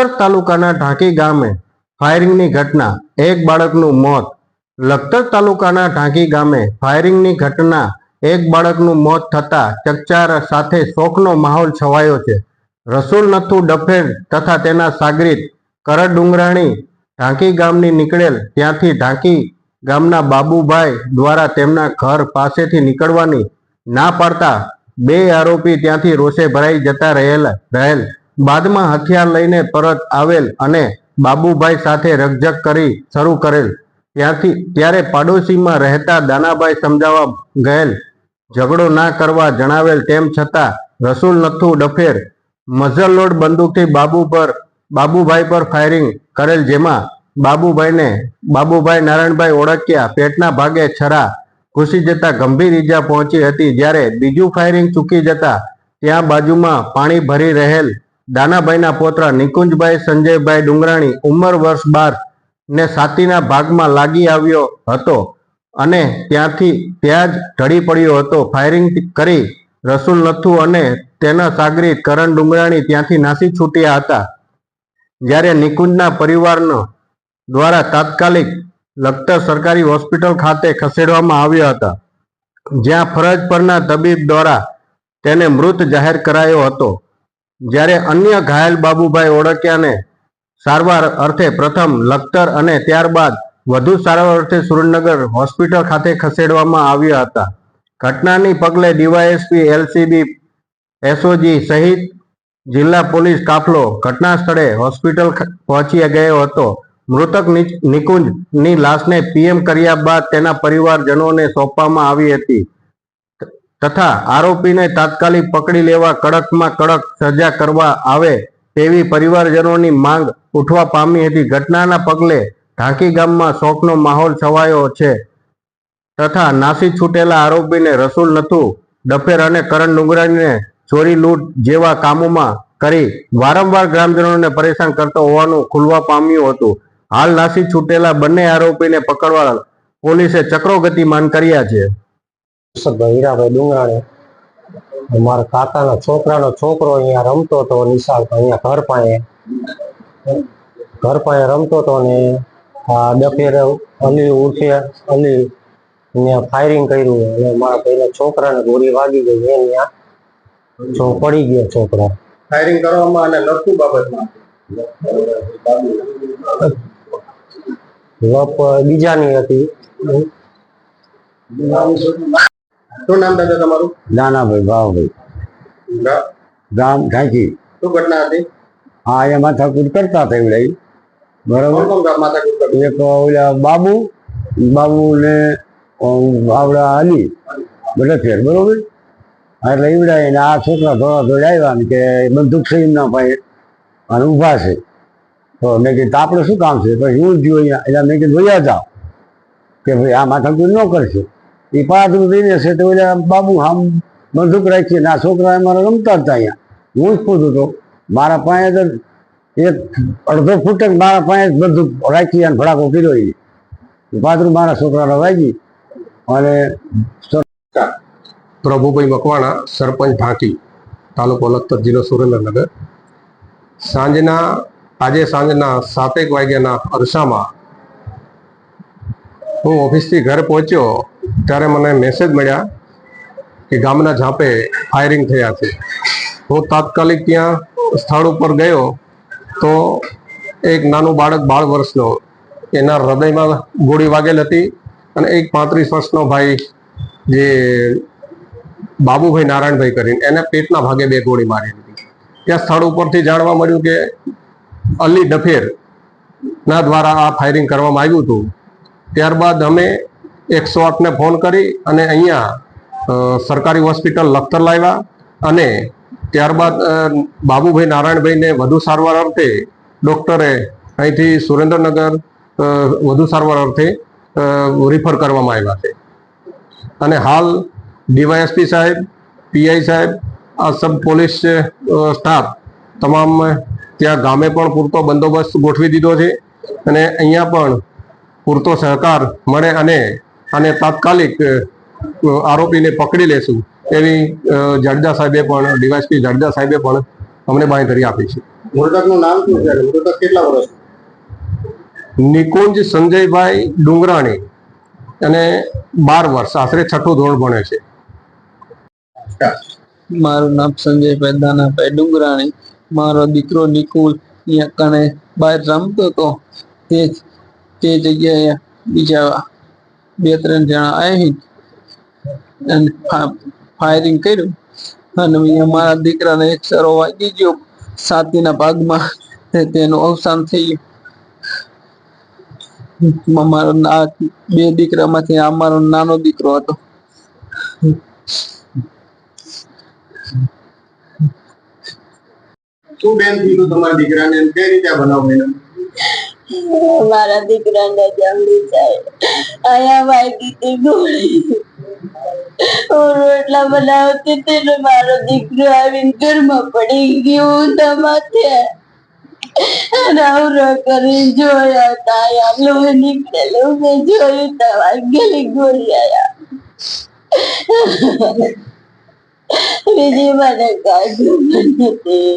લખતર તાલુકાના ઢાંકી ગામે ફાયરિંગની ઘટના. એક બાળકનું મોત. લખતર તાલુકાના ઢાંકી ગામે ફાયરિંગની ઘટના. એક બાળકનું મોત થતા ચકચાર સાથે શોકનો માહોલ છવાયો છે. રસુલ નથુ ડફેર તથા તેના સાગરીત કરડ ડુંગરાણી ઢાંકી ગામની નીકળેલ ત્યાંથી ઢાંકી ગામના બાબુભાઈ દ્વારા તેમના ઘર પાસેથી નીકળવાની ના પાડતા બે આરોપી ત્યાંથી રોષે ભરાઈ જતા રહેલ રહેલ. બાદમાં હથિયાર લઈને પરત આવેલ અને બાબુભાઈ સાથે રકઝક કરી શરૂ કરેલ. ત્યાંથી, ત્યારે પાડોશીમાં રહેતા દાનાભાઈ સમજાવવા ગયેલ, ઝઘડો ના કરવા જણાવેલ તેમ છતાં રસૂલ નથુ ડફેર. મઝલ લોડ બંદૂકથી બાબુ પર, બાબુભાઈ પર ફાયરિંગ કરેલ જેમાં બાબુભાઈને, બાબુભાઈ નારાયણભાઈ ઓળખ્યા પેટના ભાગે છરા ઘૂસી જતા ગંભીર ઈજા પહોંચી હતી. જ્યારે બીજું ફાયરિંગ ચૂકી જતા ત્યાં બાજુમાં પાણી ભરી રહેલ દાનાભાઈના પોતરા નિકુંજભાઈ, સંજયભાઈ ડુંગરાણી ઉંમર વર્ષ બાર ને છાતીના ભાગમાં લાગી આવ્યો હતો અને ત્યાંથી ત્યાં જ ઢળી પડ્યો હતો. ફાયરિંગ કરી રસુલ નથુ અને તેના સાગરી કરણ ડુંગરાણી ત્યાંથી નાસી છૂટ્યા હતા. જ્યારે નિકુંજના પરિવારનો દ્વારા તાત્કાલિક લખતર સરકારી હોસ્પિટલ ખાતે ખસેડવામાં આવ્યા હતા, જ્યાં ફરજ પરના તબીબ દ્વારા તેને મૃત જાહેર કરાયો હતો. જ્યારે અન્ય ઘાયલ બાબુભાઈ ઓળખ્યાને સારવાર અર્થે પ્રથમ લખતર અને ત્યારબાદ વધુ સારવાર અર્થે સુરેન્દ્રનગર હોસ્પિટલ ખાતે ખસેડવામાં આવ્યા હતા. ઘટનાની પગલે ડીવાયએસપી, એલસીબી, એસઓજી સહિત જિલ્લા પોલીસ કાફલો ઘટના સ્થળે હોસ્પિટલ પહોંચી ગયો હતો. મૃતક નિકુંજની લાશને પીએમ કર્યા બાદ તેના પરિવારજનોને સોંપવામાં આવી હતી. તથા આરોપીને તાત્કાલિક પકડી લેવા કડકમાં કડક સજા કરવા આવે તેવી પરિવારજનોની માંગ ઉઠવા પામી હતી. ઘટનાના પગલે ઢાંકી ગામમાં શોકનો માહોલ છવાયો છે તથા નાસી છૂટેલા આરોપીને રસૂલ નથુ ડફેર અને કરણ ડુંગરાણીને ચોરી લૂંટ જેવા કામોમાં કરી વારંવાર ગ્રામજનોને પરેશાન કરતો હોવાનું ખુલવા પામ્યું હતું. હાલ નાસી છૂટેલા બંને આરોપીને પકડવા પોલીસે ચક્રો ગતિમાન કર્યા છે. હર્ષદભાઈ હીરાભાઈ ડુંગરાણી મારા કાકાના છોકરાનો છોકરો અહીંયા રમતો હતો નિશાળ અહીંયા ઘર પાસે. ઘર પાસે રમતો હતો ને આ દફેરે અલી ઉર્ફે અલી અહીંયા ફાયરિંગ કર્યું અને મારા ભાઈના છોકરાને ગોળી વાગી ગઈ એ ત્યાં જો પડી ગયો છોકરો. ફાયરિંગ કરવામાં અને લડતું બાબતમાં. લપ બીજાની હતી. શું નામ દાદા તમારું? નાનાભાઈ ભાવભાઈ ગામ ઢાંકી શું ઘટના હતી? હા એ માથાકૂટ કરતા એવડે બરાબર? એક ઓલા બાબુ બાબુ ને આવડા અલી બધા બરોબર? એટલે ઈવડા એને આ છોકરા થોડા થોડા આવ્યા ને કે બંદૂક સહી ના ભાઈ અને ઊભા છે. તો મેં કીધું "તો આપણે શું કામ છે? પછી હું જ જોયું અહીંયા એટલે મેં કીધું જોયા જાઓ. કે ભાઈ આ માથાકૂટ ન કરશે. એ પાંચ થઈને છે તો બાબુ આમ બંદૂક રાખીએ ના છોકરા મારા રમતા હતા અહીંયા. હું જ પૂછું હતો મારા પાસે તો એક અડધો ફૂટ મારા પાસે બંદૂક રાખી અને ભડાકો કર્યો એ પાછું મારા છોકરાને વાગી. અને પ્રભુભાઈ મકવાણા, સરપંચ ભાંકી તાલુકો લખતર, જિલ્લો સુરેન્દ્રનગર. સાંજના, આજે સાંજના સાતેક વાગ્યાના અરસામાં હું ઓફિસથી ઘરે પહોંચ્યો ત્યારે મને મેસેજ મળ્યા કે ગામના ઝાંપે ફાયરિંગ થયા છે. હું તાત્કાલિક ત્યાં સ્થળ ઉપર ગયો તો એક નાનું બાળક બાળ વર્ષનો એના હૃદયમાં ગોળી વાગેલ હતી અને એક પાંત્રીસ વર્ષનો ભાઈ જે બાબુભાઈ નારાયણભાઈ કરીને એને પેટના ભાગે બે ગોળી મારી હતી. ત્યાં સ્થળ ઉપરથી જાણવા મળ્યું કે અલી ડફેર ના દ્વારા આ ફાયરિંગ કરવામાં આવ્યું હતું. ત્યારબાદ અમે એકસો આઠને ફોન કરી અને અહીંયા સરકારી હોસ્પિટલ લખતર લાવ્યા અને ત્યારબાદ બાબુભાઈ નારાયણભાઈને વધુ સારવાર અર્થે ડૉક્ટરે અહીંથી સુરેન્દ્રનગર વધુ સારવાર અર્થે રિફર કરવામાં આવ્યા છે. અને હાલ ડીવાયએસપી સાહેબ, પીઆઈ સાહેબ, આ સબ પોલીસ સ્ટાફ તમામ ત્યાં ગામે પણ પૂરતો બંદોબસ્ત ગોઠવી દીધો છે અને અહીંયા પણ પૂરતો સહકાર મળે અને અને તાત્કાલિક આરોપીને પકડી લેશું એવી જડજા સાહેબે પણ ડીવાયસપી જાડેજા સાહેબે પણ અમને બાંયધરી આપી છે. મૃતકનું નામ શું છે મૃતક કેટલા વર્ષ નિકુંજ સંજયભાઈ ડુંગરાણી અને બાર વર્ષ આશરે છઠ્ઠું ધોરણ ભણે છે. મારું નામ સંજયભાઈ દાનાભાઈ ડુંગરાણી. મારો દીકરો નિકુલ અહીંયા કણે બહાર રમતો હતો. તે તે જગ્યાએ બીજા બે ત્રણ જણા આવી અને ફાયરિંગ કર્યું. અને મારા દીકરાને એક સરો વાગી ગયો. છાતીના ભાગમાં તેનું અવસાન થઈ ગયું મારો બે દીકરામાંથી આ મારો નાનો દીકરો હતો. શું બેન થયું તમારા દીકરાને? કઈ રીતે બનાવ બન્યો મારા દીકરાને જમડી જાય. અહીંયા વાગી હતી ગોળી. હું રોટલા બનાવતી હતી મારો દીકરો આવીને ઘરમાં પડી ગયો માથે રાવરો કરી જોયા તા અહીંયા લોહી નીકળેલું મેં જોયું તા વાગેલી ગોળી આયા. બીજી મને કાઢું નથી